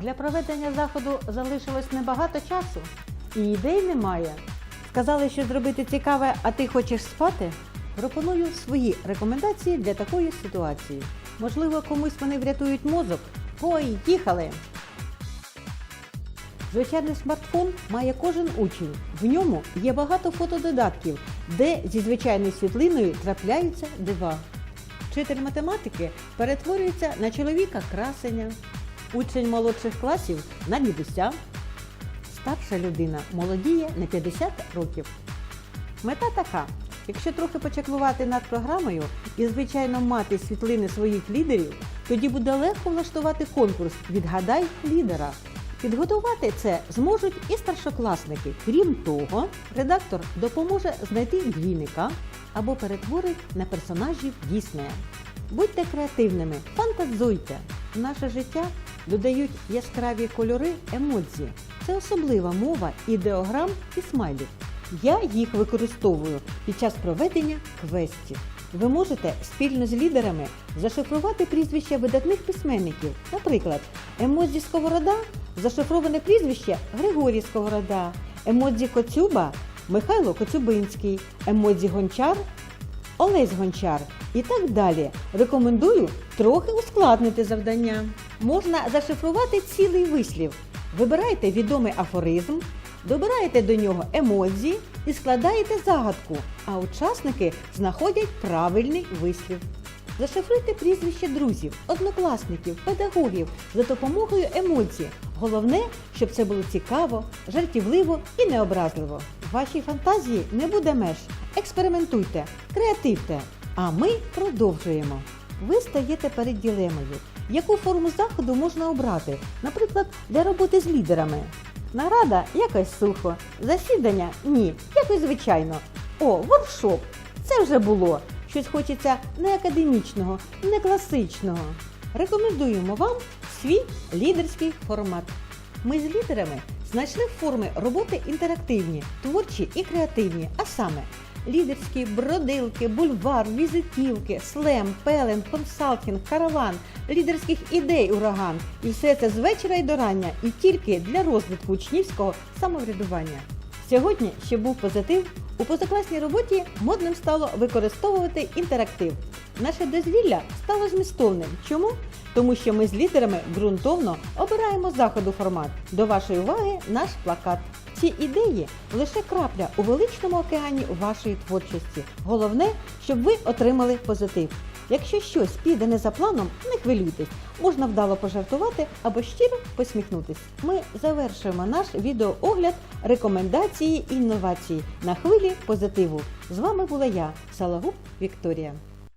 Для проведення заходу залишилось небагато часу, і ідей немає. Сказали, що зробити цікаве, а ти хочеш спати? Пропоную свої рекомендації для такої ситуації. Можливо, комусь вони врятують мозок. Поїхали! Звичайний смартфон має кожен учень. В ньому є багато фотододатків, де зі звичайною світлиною трапляються дива. Вчитель математики перетворюється на чоловіка красення, учень молодших класів на дідуся. Старша людина молодіє на 50 років. Мета така: якщо трохи почеклувати над програмою і, звичайно, мати світлини своїх лідерів, тоді буде легко влаштувати конкурс Відгадай лідера. Підготувати це зможуть і старшокласники. Крім того, редактор допоможе знайти двійника або перетворить на персонажів Діснея. Будьте креативними, фантазуйте. Наше життя додають яскраві кольори емодзі. Це особлива мова ідеограм і смайлів. Я їх використовую під час проведення квестів. Ви можете спільно з лідерами зашифрувати прізвища видатних письменників. Наприклад, емодзі Сковорода зашифроване прізвище Григорій Сковорода, емодзі Коцюба Михайло Коцюбинський, емодзі Гончар Олесь Гончар і так далі. Рекомендую трохи ускладнити завдання. Можна зашифрувати цілий вислів. Вибирайте відомий афоризм, добираєте до нього емодзі і складаєте загадку, а учасники знаходять правильний вислів. Зашифруйте прізвище друзів, однокласників, педагогів за допомогою емодзі. Головне, щоб це було цікаво, жартівливо і необразливо. Вашій фантазії не буде меж. Експериментуйте, креативте. А ми продовжуємо. Ви стаєте перед ділемою. Яку форму заходу можна обрати? Наприклад, для роботи з лідерами. Нарада якось сухо, засідання ні, якось звичайно. О, воркшоп! Це вже було. Щось хочеться не академічного, не класичного. Рекомендуємо вам свій лідерський формат. Ми з лідерами знайшли форми роботи інтерактивні, творчі і креативні, а саме лідерські бродилки, бульвар, візитівки, слем, пелен, консалтинг, караван, лідерських ідей ураган. І все це з вечора й до рання, і тільки для розвитку учнівського самоврядування. Сьогодні, щоб був позитив, у позакласній роботі модним стало використовувати інтерактив. Наше дозвілля стало змістовним. Чому? Тому що ми з лідерами ґрунтовно обираємо заходу формат. До вашої уваги наш плакат. Ці ідеї лише крапля у величному океані вашої творчості. Головне, щоб ви отримали позитив. Якщо щось піде не за планом, не хвилюйтесь, можна вдало пожартувати або щиро посміхнутись. Ми завершуємо наш відеоогляд рекомендації інновації на хвилі позитиву. З вами була я, Салагуб Вікторія.